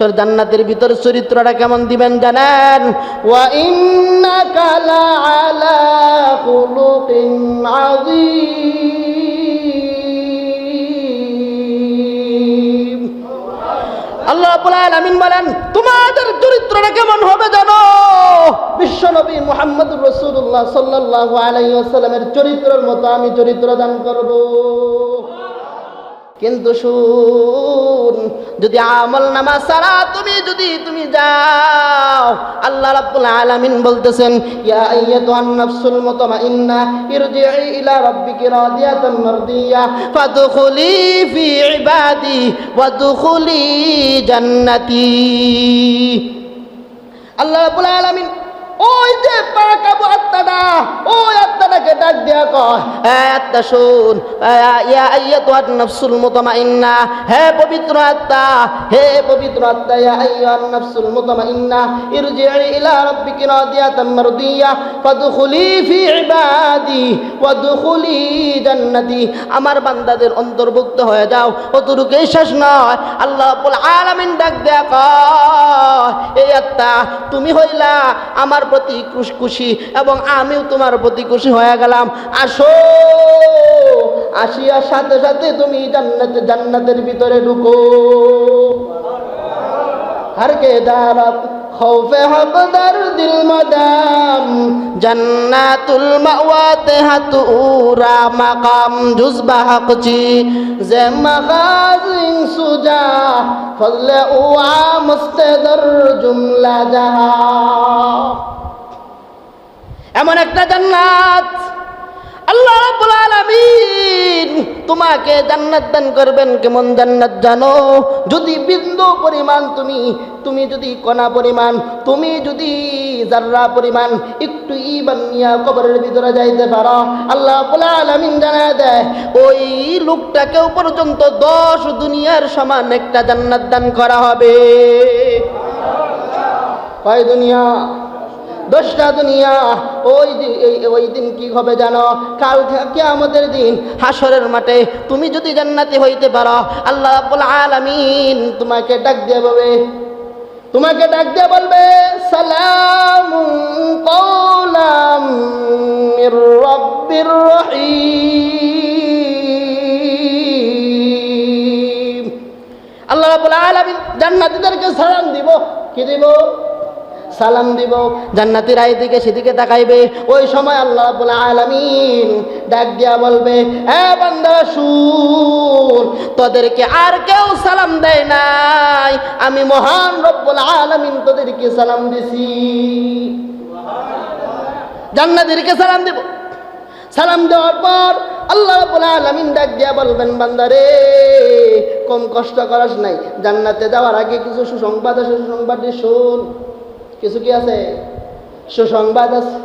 তোর জান্নাতের ভিতরে চরিত্রটা কেমন দিবেন জানেন? ওয়া ইন্নাকা লাআলা খুলুকিন আযীম। আল্লাহ রাব্বুল আলামিন বলেন, তোমাদের চরিত্রটা কেমন হবে জানো? বিশ্বনবী মুহাম্মদুর রাসূলুল্লাহ সাল্লাল্লাহু আলাইহি ওয়াসাল্লামের চরিত্রের মতো আমি চরিত্র দান করব। কিন্তু শুন, যদি আমল নামা সারা তুমি যদি তুমি যাও, আল্লাহ রাব্বুল আলামিন বলতেছেন, ইয়া আইয়াতুহান নাফসুল মুতমাইন্না ইরজিই ইলা রাব্বিকি রাদিয়াতান মারদিয়া, ফাদখুলি ফি ইবাদি, ওয়াদখুলি জান্নাতি। আল্লাহ রাব্বুল আলামিন ওই যে পাকাবো আত্মাটা, ওই আত্মাটাকে ডাক দিয়া শুন হে পবিত্র আত্মা, হে পবিত্র আমার বান্দাদের অন্তর্ভুক্ত হয়ে যাও অতটুকুই শেষ নয়। আল্লাহ রাব্বুল আলামিন ডাক দেয়া এই আত্মা, তুমি হইলা আমার প্রতি খুশি এবং আমিও তোমার প্রতি খুশি হয়ে গেলাম। আসো আসিয়ার সাথে সাথে তুমি জান্নাত জান্নাতের ভিতরে ঢুকো। হারকে দারাত খৌফে মাকাম। জে উয়া জুমলা জাহা। এমন একটা জান্নাত। আল্লাহ রাব্বুল আলামিন তোমাকে জান্নাত দান করবেন, কেমন জান্নাত জানো? যদি বিন্দু পরিমাণ তুমি তুমি যদি কণা পরিমাণ, তুমি যদি জাররা পরিমাণ, একটু ইমান নিয়া কবরের ভিতরে যাইতে পারো। আল্লাহ রাব্বুল আলামিন জানায় দেয়, ওই লোকটাকেও পর্যন্ত দশ দুনিয়ার সমান একটা জান্নাত দান করা হবে। কয় দুনিয়া? দশটা দুনিয়া। ওই দিন ওই দিন কি হবে জানো? কাল থেকে আমাদের দিন হাসরের মাঠে তুমি যদি জান্নাতি হইতে পারো, আল্লাহ রাব্বুল আলামিন তোমাকে ডাক দিয়ে বলবে, তোমাকে ডাক দিয়ে বলবে সালাম কওলাম মির রাব্বির আল্লাহ রাব্বুল আলামিন জান্নাতীদেরকে সালাম দিব। কি দিব? সালাম দিব, জান্নাতির দিকে সেদিকে তাকাইবে। ওই সময় আল্লাহ রাব্বুল আলামিন ডাক দিয়া বলবে, এ বান্দা শুন তোদেরকে আর কেউ সালাম দেয় নাই। আমি মহান রব্বুল আলামিন তোদেরকে সালাম দিছি। জান্নাতিরকে সালাম দিব। সালাম দেওয়ার পর আল্লাহ রাব্বুল আলামিন ডাক দিয়া বলবেন বান্দারে কম কষ্ট করাস নাই। জান্নাতে যাওয়ার আগে কিছু সুসংবাদ আছে, সুসংবাদটি শোন। কিছু কি আছে? সুসংবাদ আছে।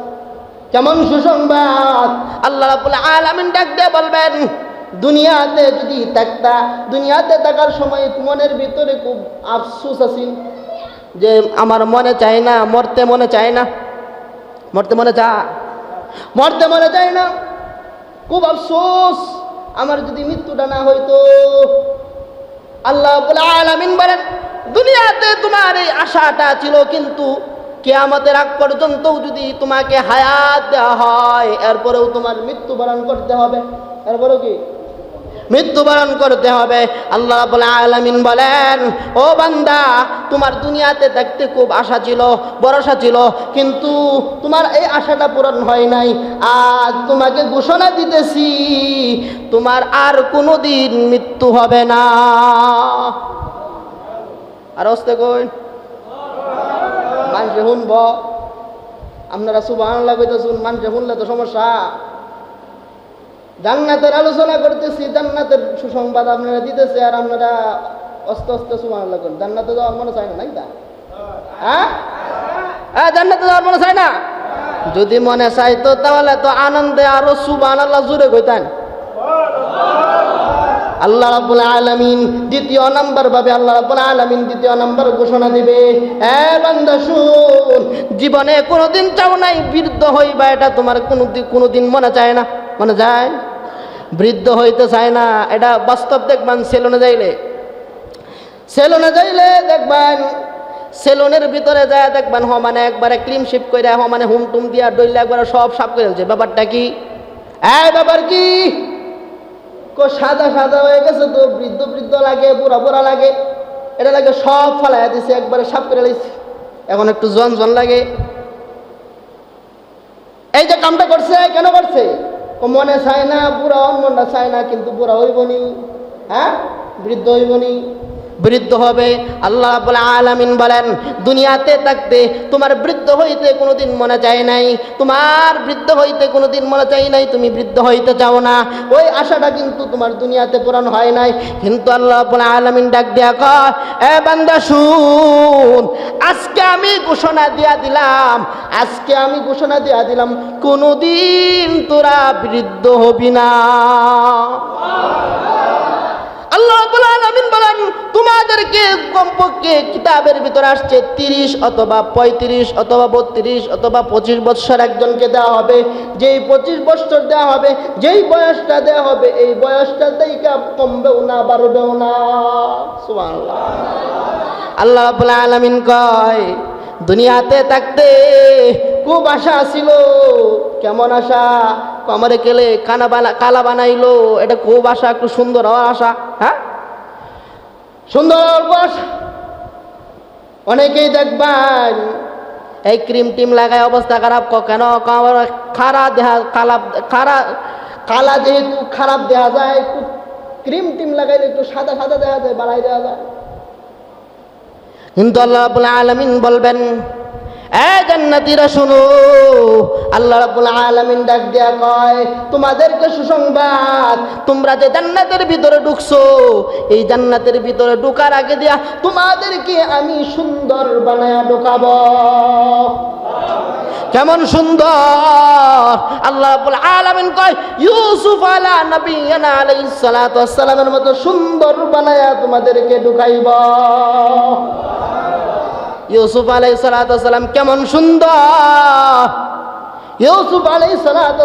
কেমন সুসংবাদ? আল্লাহ আলামিন ডাক দিয়ে বলবেন, দুনিয়াতে যদি থাকতা, দুনিয়াতে থাকার সময় মনের ভিতরে খুব আফসোস আছি। যে আমার মনে চায় না, মরতে মনে চায় না। মরতে মনে চা মরতে মনে চায় না। খুব আফসোস। আমার যদি মৃত্যুটা না হইতো আল্লাহ আলামিন বলেন, দুনিয়াতে তোমার এই আশাটা ছিল কিন্তু কেয়ামতের আগ পর্যন্তও যদি তোমাকে হায়াত দেওয়া হয়, এরপরেও তোমার মৃত্যুবরণ করতে হবে। এরপরেও কি? মৃত্যুবরণ করতে হবে। আল্লাহ রাব্বুল আলামিন বলেন, ও বান্দা, তোমার দুনিয়াতে দেখতে খুব আশা ছিল, ভরসা ছিল, কিন্তু তোমার এই আশাটা পূরণ হয় নাই। আজ তোমাকে ঘোষণা দিতেছি, তোমার আর কোনো দিন মৃত্যু হবে না। আর অস্তে কই? মানুষে শুনব। আপনারা সুবাহ কইতেছুন, মানুষে শুনলে তো সমস্যা। জান্নাতের আলোচনা করতেছি, জান্নাতের সুসংবাদ আপনারা দিতেছে আর আপনারা অস্ত অস্ত সুবাহ করেন। জান্নাতে যাওয়ার মনে চায় না, নাই তা? হ্যাঁ? হ্যাঁ জান্নাতে যাওয়ার মনে চায় না? যদি মনে চাইতো তাহলে তো আনন্দে আরও সুবান আল্লাহ জুড়ে কইতেন। আল্লাহ রাব্বুল আলামিন দ্বিতীয় নাম্বার ভাবে আল্লাহ রাব্বুল আলামিন দ্বিতীয় নাম্বার ঘোষণা দিবে জীবনে কোনোদিন চাও নাই, বৃদ্ধ হইবা, এটা তোমার কোনোদিন কোনোদিন মনে চায় না। মনে যায়? বৃদ্ধ হইতে চায় না, এটা বাস্তব দেখবান সেলুনে যাইলে। সেলুনে যাইলে দেখবেন, সেলুনের ভিতরে যায় দেখবেন হমানে একবারে ক্রিম শিপ করে হমানে হুম টুম দিয়া ডইলে একবারে সব সাফ করে দিচ্ছে ব্যাপারটা কি? এই ব্যাপার কি? কো সাদা সাদা হয়ে গেছে তো, বৃদ্ধ বৃদ্ধ লাগে, বুড়া বুড়া লাগে। এটা লাগে সব ফালাই দিছে, একবারে সাফ করে লাইছে। এখন একটু জন জন লাগে। এই যে কামটা করছে, কেন করছে? ও মনে চায় না বুড়া অন্য চায় না কিন্তু বুড়া হইবনি হ্যাঁ? বৃদ্ধ হইবনি। বৃদ্ধ হবে। আল্লাহ বলে আলামিন বলেন, দুনিয়াতে থাকতে তোমার বৃদ্ধ হইতে কোনোদিন মনে চায় নাই। তোমার বৃদ্ধ হইতে কোনোদিন মনে চাই নাই, তুমি বৃদ্ধ হইতে চাও না। ওই আশাটা কিন্তু তোমার দুনিয়াতে পূরণ হয় নাই। কিন্তু আল্লাহ বলে আলামিন ডাক দিয়া কয়, এ বান্দা, শুন, আজকে আমি ঘোষণা দিয়া দিলাম, আজকে আমি ঘোষণা দিয়া দিলাম, কোনোদিন তোরা বৃদ্ধ হবি না। আল্লাহ আলামিন বলেন, তোমাদেরকে কমপক্ষে কিতাবের ভিতরে আসছে তিরিশ অথবা পঁয়ত্রিশ অথবা বত্রিশ অথবা পঁচিশ বৎসর একজনকে দেওয়া হবে। যেই পঁচিশ বৎসর দেওয়া হবে, যেই বয়সটা দেওয়া হবে, এই বয়সটা থেকে কমবেও না, বাড়বেও না। সুবহানাল্লাহ। আল্লাহ রাব্বুল আলামিন কয় দুনিয়াতে থাকতে খুব আশা ছিল। কেমন আশা? কমরে কেলে কানা বানা, কালা বানাইলো। এটা খুব আশা, একটু সুন্দর হওয়ার আশা হ্যাঁ? সুন্দর হওয়ার পর। অনেকেই দেখবেন, এই ক্রিম টিম লাগায় অবস্থা খারাপ কেন? খারা দেহা, কালা, খারা, কালা যেহেতু খারাপ দেওয়া যায় ক্রিম টিম লাগাইলে একটু সাদা সাদা দেখা যায় বাড়াই দেওয়া যায়। কিন্তু আল্লাহ রাব্বুল আলামিন বলবেন, এ জান্নাতীরা শুনো আল্লাহ রাব্বুল আলামিন ডাক দিয়া কয়, তোমাদেরকে সুসংবাদ, তোমরা যে জান্নাতের ভিতরে ঢুকছো, এই জান্নাতের ভিতরে ঢোকার আগে দিয়া তোমাদেরকে আমি সুন্দর বানায়া ঢোকাবো। কেমন সুন্দর! আল্লাহ রাব্বুল আলামিন কয়, ইউসুফ আলা আলাইহিস সালাতু মতো সুন্দর বানায়া তোমাদেরকে ঢুকাইব। ইউসুফ আলাইহিস সালাতু কেমন সুন্দর। ইউসুফ আলাইহিস সালাতু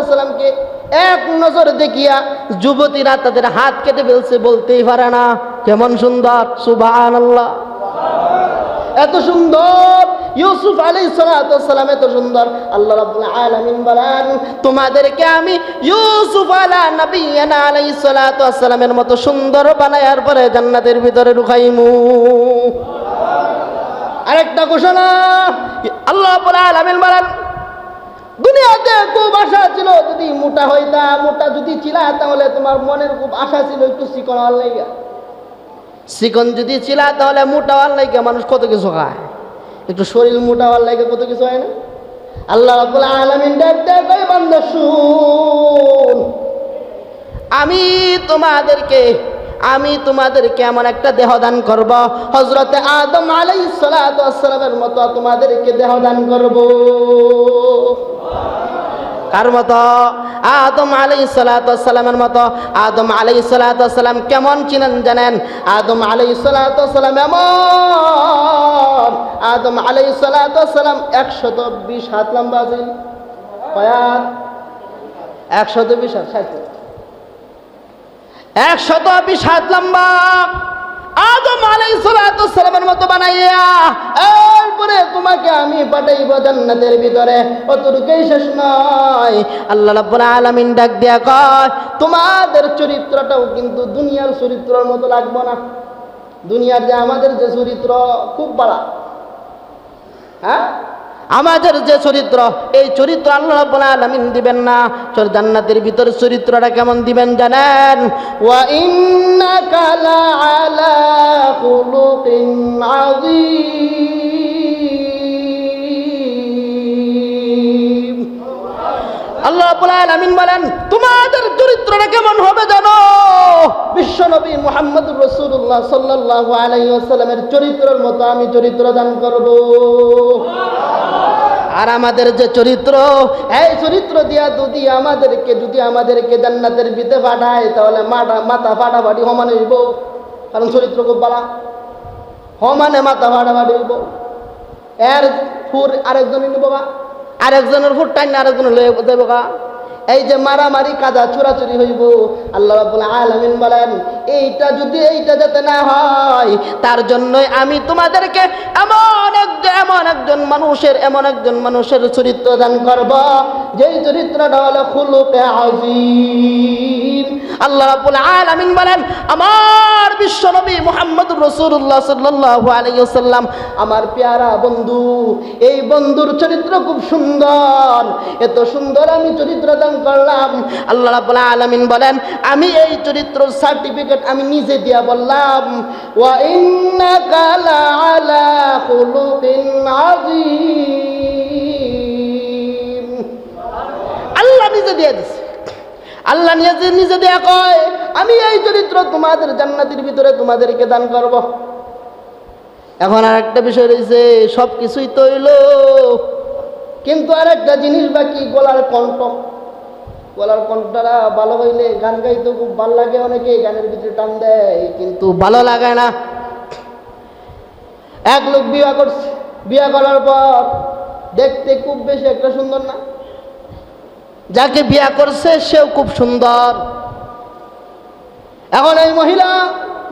এক নজর দেখিয়া যুবতীরা তাদের হাত কেটে ফেলছে, বলতেই পারে না, কেমন সুন্দর, সুবহানাল্লাহ। এত সুন্দর ইউসুফ আলী সালাম এত সুন্দর। আল্লাহ রাব্বুল আলামিন বলেন, তোমাদেরকে আমি ইউসুফ আলা নবিয়ানা আলাইহিস সালাতু ওয়াসসালামের মতো সুন্দর বানায়ার পরে জান্নাতের ভিতরে ঢুকাইমু। আরেকটা ঘোষণা, আল্লাহ রাব্বুল আলামিন বলেন, দুনিয়াতে খুব আশা ছিল যদি মোটা হইতা, মোটা যদি ছিলা তাহলে তোমার মনের খুব আশা ছিল একটু চিকন হওয়ার লাইগা। চিকন যদি ছিলা তাহলে মোটা হওয়ার লাগে মানুষ কত কিছু খায়। একটু শরীর মোটা হওয়ার লাগে কত কিছু হয় না? আল্লাহ রাবুল আলমিন আমি তোমাদেরকে আমি তোমাদেরকে এমন একটা দেহ দান করব। হজরতে আদম আলাই সালামের মতো তোমাদেরকে দেহ দান করব। কার মতো? আদম আলাই সালাতামের মতো। আদম আলাই সালাতাম কেমন চিনেন জানেন? আদম আলাই সালাতাম এমন। আদম আলাই সালাতাম একশত বিশ হাত লম্বা আছেন কয়াত একশত বিশ হাত একশত বিশ হাত লম্বা। আদম আলাই সালামের মতো বানাইয়া এরপরে তোমাকে আমি পাঠাইব জান্নাতের ভিতরে। অতটুকুই শেষ নয়? আল্লাহ রাব্বুল আলামিন ডাক দিয়া কয়, তোমাদের চরিত্রটাও কিন্তু দুনিয়ার চরিত্রর মতো লাগবে না। দুনিয়ার যে আমাদের যে চরিত্র, খুব বাড়া। হ্যাঁ? আমাদের যে চরিত্র, এই চরিত্র আল্লাহ রাব্বুল আলামিন দিবেন না। চল জান্নাতের ভিতরে চরিত্রটা কেমন দিবেন জানেন? ওয়া ইন্নাকা লাআলা খুলুকিন আযীম। আল্লাহ রাব্বুল বলেন, তোমাদের চরিত্রটা কেমন হবে জানো? বিশ্বনবী মুহাম্মদুর রাসূলুল্লাহ সাল্লাল্লাহু আলাইহি ওয়াসাল্লামের চরিত্রের মতো আমি চরিত্র দান করব। আর আমাদের যে চরিত্র, এই চরিত্র দিয়া যদি আমাদেরকে যদি আমাদেরকে জান্নাতের বিতে পাঠায়, তাহলে মাটা, মাথা ফাটাফাটি সমানে হইব। কারণ চরিত্র খুব বালা। সমানে মাথা ফাটাফাটি হইব। এর ফুর আরেকজনই নিব বা? আরেকজনের ফুর টাইন আরেকজন লয়ে দেব গা। এই যে মারামারি কাদা চোরাচুরি হইব, আল্লাহ রাব্বুল আলামিন বলেন, এইটা যদি এইটা যাতে না হয়, তার জন্যই আমি তোমাদেরকে এমন একজন এমন একজন মানুষের এমন একজন মানুষের চরিত্র দান করব, যেই চরিত্রটা হলো খুলুকে আজিম আল্লাহ রাব্বুল আলামিন বলেন, আমার বিশ্বনবী মুহাম্মদুর রাসূলুল্লাহ সাল্লাল্লাহু আলাইহি ওয়াসাল্লাম, আমার পেয়ারা বন্ধু, এই বন্ধুর চরিত্র খুব সুন্দর, এত সুন্দর আমি চরিত্র দান করলাম। আল্লাহ রাব্বুল আলামিন বলেন, আমি এই চরিত্র সার্টিফিকেট আমি নিজে দিয়া বললাম, ওয়া আল্লাহ নিজে দিয়ে দিছে। আল্লাহ নিজে নিজে দেয়া কয়, আমি এই চরিত্র তোমাদের জান্নাতের ভিতরে তোমাদেরকে দান করব। এখন আর একটা বিষয় রয়েছে সব কিছুই তো হইল কিন্তু আর একটা জিনিস বাকি, গলার কণ্ঠ। গলার কণ্ঠটা ভালো হইলে গান গাইতে খুব ভালো লাগে অনেকে গানের ভিতরে টান দেয়, কিন্তু ভালো লাগে না। এক লোক বিয়ে করছে, বিয়ে করার পর দেখতে খুব বেশি একটা সুন্দর না। যাকে বিয়া করছে, সেও খুব সুন্দর। এখন এই মহিলা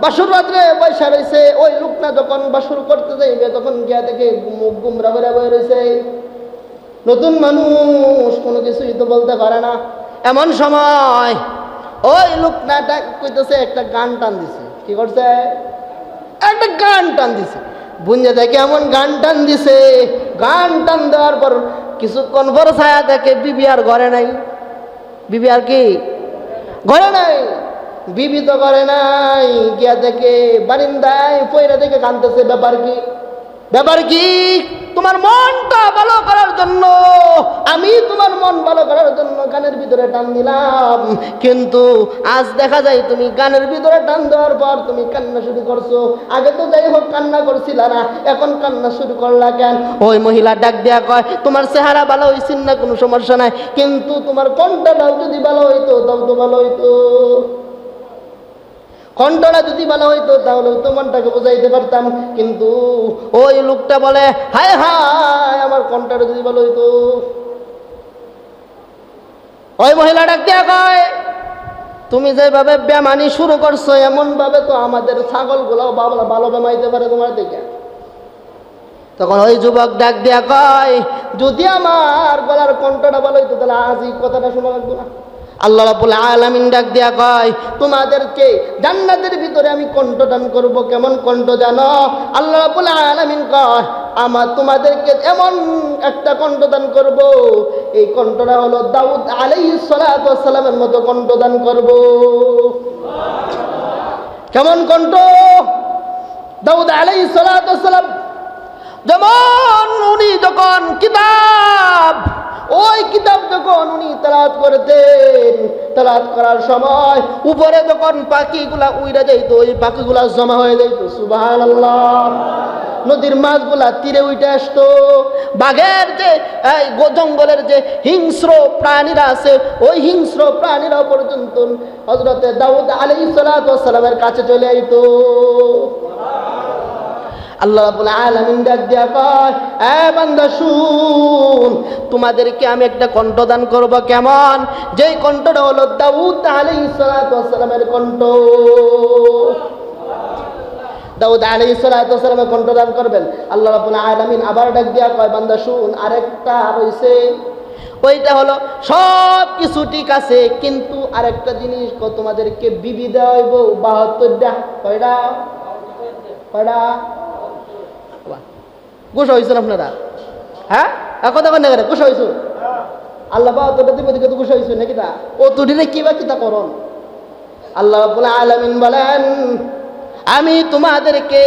বাসুর রাত্রে পয়সা রয়েছে ওই লোকটা যখন বাসুর করতে যাইবে, তখন গিয়া দেখে মুখ গুমরা করে বয়ে রয়েছে নতুন মানুষ, কোনো কিছুই তো বলতে পারে না। এমন সময় ওই ডাক- কইতেছে, একটা গান টান দিছে কি করছে? একটা গান টান দিছে বুঞ্জে দেখে এমন গান টান দিছে গান টান দেওয়ার পর কিছুক্ষণ পর ছায়া দেখে বিবি আর ঘরে নাই। বিবি আর কি? ঘরে নাই। বিবি তো ঘরে নাই। গিয়া দেখে বারিন্দায় পয়রা দেখে কানতেছে ব্যাপার কি? ব্যাপার কি? তোমার মনটা ভালো করার জন্য, আমি তোমার মন ভালো করার জন্য গানের ভিতরে টান দিলাম। কিন্তু আজ দেখা যায় তুমি গানের ভিতরে টান দেওয়ার পর তুমি কান্না শুরু করছ। আগে তো যাই হোক কান্না করছিল না, এখন কান্না শুরু করলা কেন? ওই মহিলা ডাক দেয়া কয়, তোমার চেহারা ভালো হয়েছিল না, কোনো সমস্যা নাই। কিন্তু তোমার কণ্ঠটাও যদি ভালো হইতো, তাও তো ভালো হইতো। কণ্ঠটা যদি ভালো হইতো, তাহলে তো মনটাকে বোঝাইতে পারতাম। কিন্তু ওই লোকটা বলে, হায় হায়, আমার কণ্ঠটা যদি ভালো হইতো। ওই মহিলা দিয়া কয়, তুমি যেভাবে বেমানি শুরু করছ এমন ভাবে তো আমাদের ছাগলগুলো ভালো ভালো বেমাইতে পারে তোমার দেখে তখন ওই যুবক ডাক দিয়া কয়, যদি আমার গলার কণ্ঠটা ভালো হইতো, তাহলে আজ এই কথাটা শোনা লাগতো না। আল্লাহ রাব্বুল আলামিন ডাক দিয়া কয়, তোমাদেরকে জান্নাতের ভিতরে আমি কণ্ঠদান করব, কেমন কণ্ঠ জানো? আল্লাহ রাব্বুল আলামিন কয় আমার তোমাদেরকে এমন একটা কণ্ঠদান করব, এই কণ্ঠটা হলো দাউদ ওয়াস সালামের মতো কণ্ঠদান করব। কেমন কণ্ঠ? দাউদ ওয়াস সালাম যেমন উনি যখন কিতাব ওই কিতাব যখন উনি তালাত করতেন তালাত করার সময় উপরে যখন পাখিগুলা উইরা যাইতো, ওই পাখিগুলা জমা হয়ে যাইতো সুবাহান নদীর মাছগুলা তীরে উঠে আসতো। বাঘের যে, এই জঙ্গলের যে হিংস্র প্রাণীরা আছে, ওই হিংস্র প্রাণীরা পর্যন্ত হজরতে দাউদ আলী সালামের কাছে চলে আইতো। আল্লাহ আলামিন ডাক দিয়া কয়, এ বান্দা, শুন, তোমাদেরকে আমি একটা কণ্ঠদান করব কেমন? যেই কণ্ঠটা হলো দাউদ আলাইহিস সালামের কণ্ঠ। দাউদ ওয়াস সালামের কণ্ঠদান করবেন। আল্লাহ রাব্বুল আলামিন আবার ডাক দিয়া কয়, বান্দা, শুন, আরেকটা রইছে। ওইটা হলো সব কিছু ঠিক আছে, কিন্তু আরেকটা জিনিস তোমাদেরকে বিবি দেওয়া বাহাত্তরটা, কয়টা? কয়টা? গোসা হয়েছেন আপনারা? হ্যাঁ? কথা কন না গোসা হয়েছ আল্লাহ বা তোটা দিবে দিকে তো গোসা হয়েছে নাকি তা? ও তুটিরে কি বা কিতা করন আল্লাহ রাব্বুল আলামিন বলেন, আমি তোমাদেরকে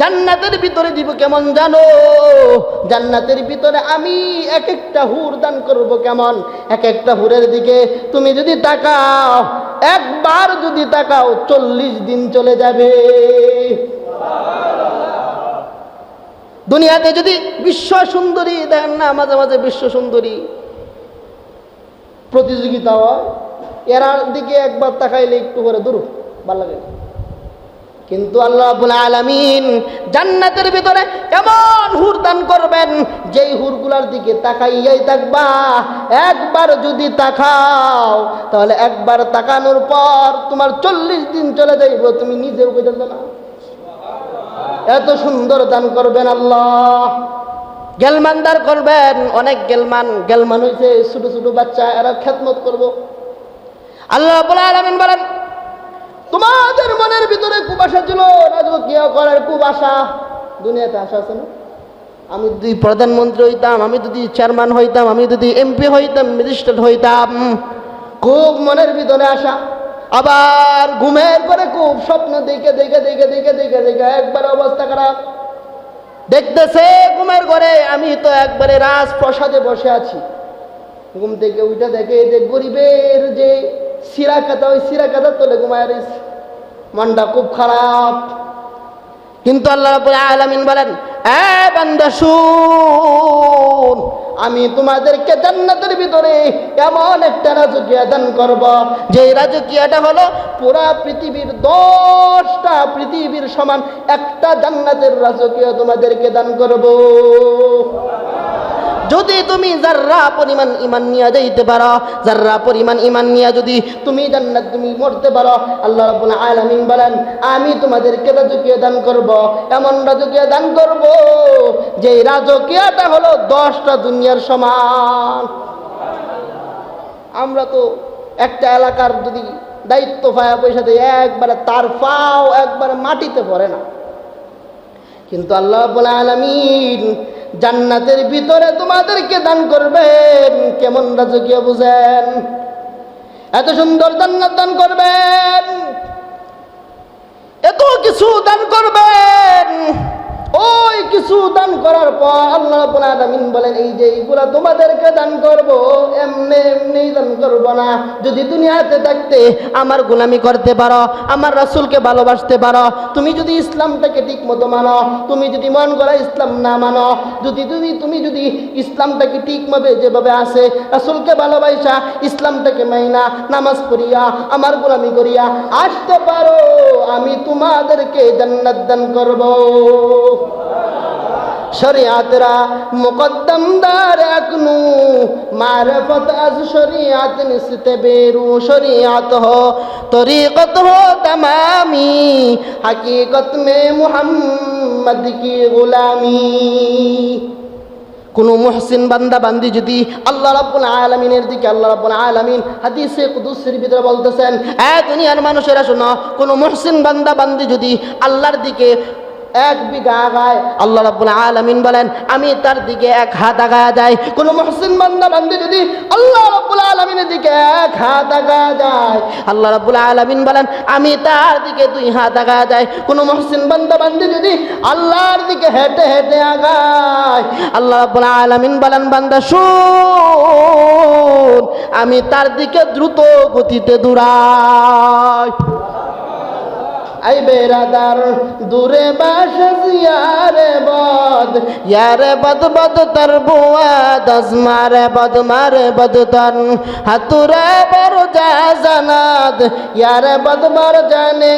জান্নাতের ভিতরে দিব কেমন জানো? জান্নাতের ভিতরে আমি এক একটা হুর দান করব কেমন? এক একটা হুরের দিকে তুমি যদি তাকাও, একবার যদি তাকাও, চল্লিশ দিন চলে যাবে। দুনিয়াতে যদি বিশ্ব সুন্দরী, দেখেন না, মাঝে মাঝে বিশ্ব সুন্দরী প্রতিযোগিতা হয় এরার দিকে একবার তাকাইলে একটু করে দূর, ভালো লাগে কিন্তু আল্লাহ রাব্বুল আলামিন জান্নাতের ভিতরে এমন হুর দান করবেন, যেই হুরগুলার দিকে তাকাইয়াই থাকবা। একবার যদি তাকাও, তাহলে একবার তাকানোর পর তোমার চল্লিশ দিন চলে যাইব, তুমি নিজেও বুঝতে না। এত সুন্দর দান করবেন আল্লাহ। গেলমানদার করবেন, অনেক গেলমান গেলমান হয়েছে ছোট ছোট বাচ্চা, এরা খেদমত করব। আল্লাহ আলামিন বলেন, তোমাদের মনের ভিতরে আশা ছিল, রাজকীয় করার আশা। দুনিয়াতে আশা আছে না? আমি যদি প্রধানমন্ত্রী হইতাম, আমি যদি চেয়ারম্যান হইতাম, আমি যদি এমপি হইতাম, ম্যাজিস্ট্রেট হইতাম, খুব মনের ভিতরে আশা। আবার ঘুমের পরে খুব স্বপ্ন দেখে দেখে দেখে দেখে দেখে দেখে একবার অবস্থা খারাপ। দেখতেছে ঘুমের ঘরে, আমি তো একবারে রাজ প্রসাদে বসে আছি। ঘুম থেকে উঠে দেখে যে গরিবের যে সিরা কাতা ওই সিরা কাতা তোলে ঘুমায় মনটা খুব খারাপ। কিন্তু আল্লাহ রাবুল আলামিন বলেন আমি তোমাদেরকে জান্নাতের ভিতরে এমন একটা রাজকীয় দান করব যে রাজকীয়টা হলো পুরা পৃথিবীর দশটা পৃথিবীর সমান একটা জান্নাতের রাজকীয় তোমাদেরকে দান করব। যদি তুমি যার্রা পরিমাণ ইমান নিয়ে যাইতে পারো, যার্রা পরিমাণ ইমান নিয়ে যদি তুমি জান্নাত তুমি মরতে পারো, আল্লাহ রাব্বুল আলামিন বলেন, আমি তোমাদেরকে রাজকীয় দান করব। এমন রাজকীয় দান করব যে রাজকীয়টা হলো দশটা দুনিয়ার সমান। আমরা তো একটা এলাকার যদি দায়িত্ব পায়া পয়সা দিয়ে, একবারে তার পাও একবারে মাটিতে পড়ে না। কিন্তু আল্লাহ আলামিন জান্নাতের ভিতরে তোমাদেরকে দান করবেন। কেমন রাজকীয় বুঝেন? এত সুন্দর জান্নাত দান করবেন। এত কিছু দান করবেন। ওই কিছু দান করার পর আল্লাহ রাব্বুল আলামিন বলেন, এই যে এইগুলা তোমাদেরকে দান করব, এমনি এমনি দান করব না। যদি দুনিয়াতে থাকতে আমার গোলামি করতে পারো, আমার রাসূলকে ভালোবাসতে পারো, তুমি যদি ইসলামটাকে ঠিক মতো মানো, তুমি যদি মন করা ইসলাম না মানো, যদি তুমি তুমি যদি ইসলামটাকে ঠিকভাবে যেভাবে আছে, রাসূলকে ভালোবাসা, ইসলামটাকে মাইনা, নামাজ পড়িয়া, আমার গোলামি করিয়া আসতে পারো, আমি তোমাদেরকে জান্নাত দান করব। শরিয়াতরা মুকদ্দমদার একনু মারফত আজ শরিয়াত নিস্তে বেরু, শরিয়াত হো। তরিকত হো তামামি, হাকিকত মে মুহাম্মদ কি গুলামি। কোন মুহসিন বান্দা, বান্দি যদি আল্লাহ রাব্বুল আলামিনের দিকে, আল্লাহ রাব্বুল আলামিন হাদিসে কুদসির ভিতরে বলতেছেন, এ দুনিয়ার মানুষেরা শোনো, কোনো মুহসিন বান্দা, বান্দি যদি আল্লাহর দিকে এক বিঘা আগায় আল্লাহ রাব্বুল আলামিন বলেন, আমি তার দিকে এক হাত আগায়া যায় কোন মুহসিন বান্দা বান্দি যদি আল্লাহ রাব্বুল আলামিনের দিকে এক হাত আগায়া যায়, আল্লাহ রাব্বুল আলামিন বলেন, আমি তার দিকে দুই হাত আগায়া যায় কোন মুহসিন বান্দা বান্দি যদি আল্লাহর দিকে হেঁটে হেঁটে আগায়, আল্লাহ রাব্বুল আলামিন বলেন, বান্দা, শুন, আমি তার দিকে দ্রুত গতিতে দৌড়াই। আই বেরাদার, দূরে বাস ইয়ারে বদ। ইয়ারে বদ বদ তর বুয়াদ মারে বদ মারে বদ তন হাতুরে বর যা জানাদ, ইয়ারে বদ বর জানে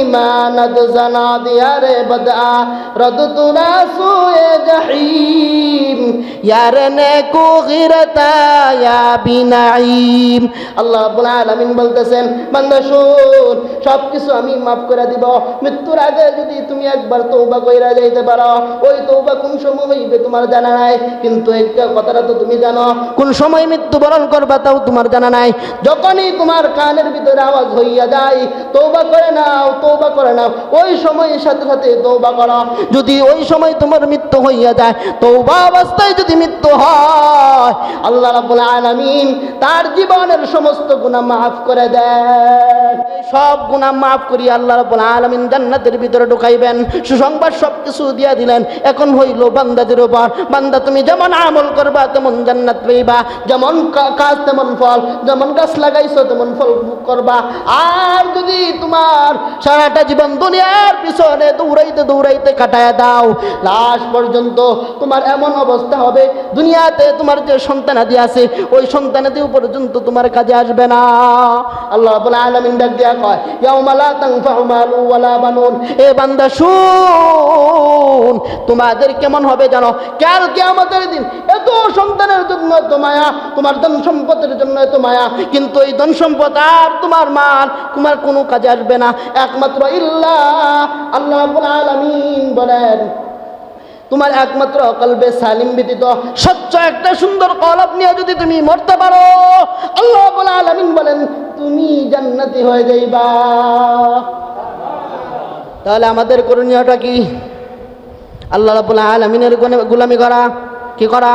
ইমানদ জানাদ, ইয়ারে বদ আ রদ তুরা সুয়ে জহিম। ইয়ারে নে কু গিরতা ইয়া বিনাইম আল্লাহ রাব্বুল আলামিন বলতেছেন, বান্দা শুন সব কিছু আমি মাফ করে দিব। মৃত্যুর আগে যদি তুমি একবার তৌবা কইরা যাইতে পারো, ওই তৌবা কোন সময় হইবে তোমার জানা নাই? কিন্তু একটা কথাটা তো তুমি জানো। কোন সময় মৃত্যুবরণ করবা তাও তোমার জানা নাই। যখনই তোমার কানের ভিতরে আওয়াজ হইয়া যায় তৌবা করে নাও তৌবা করে নাও। ওই সময়ের সাথে সাথে তৌবা করো। যদি ওই সময় তোমার মৃত্যু হইয়া যায় তৌবা অবস্থায় যদি মৃত্যু হয়, আল্লাহ রাব্বুল আলামিন তার জীবনের সমস্ত গুনাহ মাফ করে দেয় সব গুনাহ মাফ করি আল্লাহ আলামিন জান্নাতের ভিতরে ঢুকাইবেন। সুসংবাদ সব কিছু দিয়া দিলেন। এখন হইল বান্দাদের উপর। বান্দা, তুমি যেমন আমল করবা, তেমন জান্নাত পাইবা। যেমন কাজ, তেমন ফল। যেমন গাছ লাগাইছো, তেমন ফল করবা। আর যদি তোমার সারাটা জীবন দুনিয়ার পিছনে দৌড়াইতে দৌড়াইতে কাটায় দাও লাস্ট পর্যন্ত তোমার এমন অবস্থা হবে। দুনিয়াতে তোমার যে সন্তানাদি আছে, ওই সন্তানাদি পর্যন্ত তোমার কাজে আসবে না। আল্লাহ রাব্বুল আলামিন ডাক দিয়া কয়, ইয়াউমা লা তোমাদের কেমন হবে জানো? কাল কিয়ামতের দিন এত সন্তানের জন্য এত মায়া, তোমার ধন সম্পদের জন্য এত মায়া, কিন্তু এই ধন সম্পদ আর তোমার মান, তোমার কোনো কাজে আসবে না। একমাত্র ইল্লা আল্লাহ আলামিন বলেন, তোমার একমাত্র কলবে সালিম ব্যতীত স্বচ্ছ একটা সুন্দর কলব নিয়ে যদি তুমি মরতে পারো, আল্লাহ আলামিন বলেন, তুমি জান্নাতি হয়ে যাইবা। তাহলে আমাদের করণীয়টা কি? আল্লাহ রাবুল আলমিনের গুলামি করা? কি করা?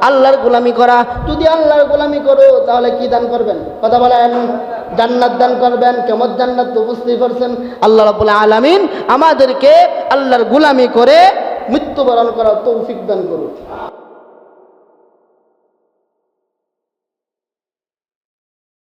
আল্লাহর গোলামি করা। যদি আল্লাহর গোলামি করো, তাহলে কি দান করবেন? কথা বলেন। জান্নাত দান করবেন। কেমন জান্নাত তো বুঝতেই পারছেন আল্লাহ রাবুল আলমিন আমাদেরকে আল্লাহর গোলামি করে মৃত্যুবরণ করার তৌফিক দান করুন